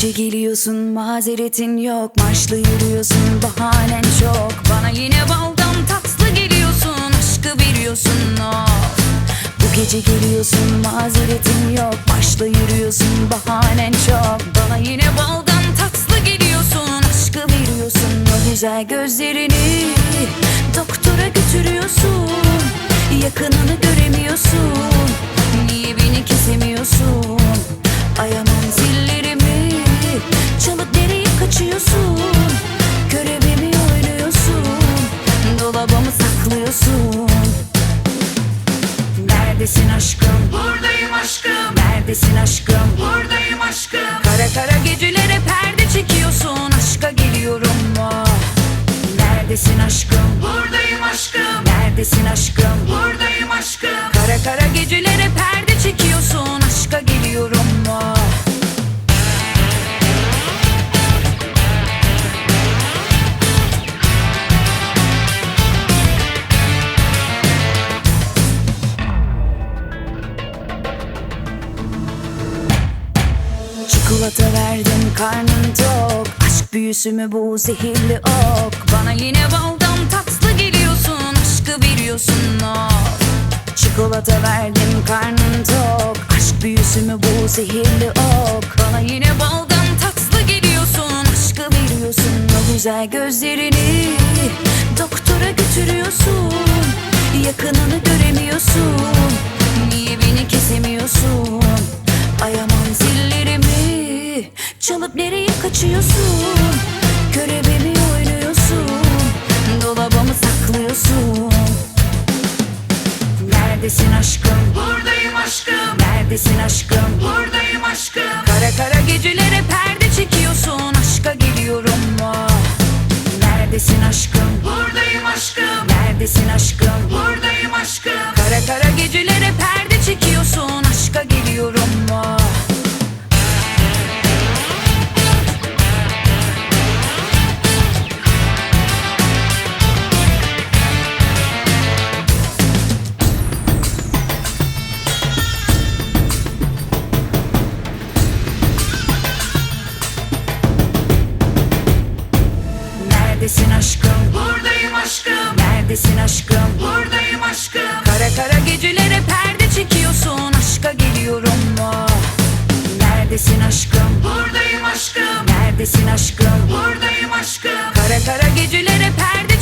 gece geliyorsun mazeretin yok. Marşlı yürüyorsun bahanen çok. Bana yine baldan tatlı geliyorsun Aşkı veriyorsun. Of. Bu gece geliyorsun mazeretin yok. Marşlı yürüyorsun bahanen çok. Bana yine baldan tatlı geliyorsun Aşkı veriyorsun. O güzel gözlerini Doktora götürüyorsun. Yakınını göremiyorsun Neredesin aşkım? Buradayım aşkım, Neredesin aşkım? buradayım aşkım. Kara kara gecelere perde çekiyorsun Aşka geliyorum mu? Neredesin aşkım? Buradayım aşkım, Neredesin aşkım? Çikolata verdim karnın tok. Aşk büyüsü mü bu zehirli ok? Bana yine baldan tatlı geliyorsun Aşkı veriyorsun of Çikolata verdim karnın tok. Aşk büyüsü mü bu zehirli ok? Bana yine baldan tatlı geliyorsun Aşkı veriyorsun o güzel gözlerini Doktora götürüyorsun Çalıp nereye kaçıyorsun Görevimi oynuyorsun Dolabımı saklıyorsun Neredesin aşkım? Buradayım aşkım, Neredesin aşkım? buradayım aşkım. Kara kara gecelere perde çekiyorsun Aşka geliyorum mu? Neredesin aşkım? Buradayım aşkım, Neredesin aşkım? buradayım aşkım. Kara kara gecelere perde Neredesin aşkım? Buradayım aşkım, Neredesin aşkım? buradayım aşkım. Kara kara gecelere perde çekiyorsun Aşka geliyorum mu? Neredesin aşkım? Buradayım aşkım, Neredesin aşkım? buradayım aşkım. Kara kara gecelere perde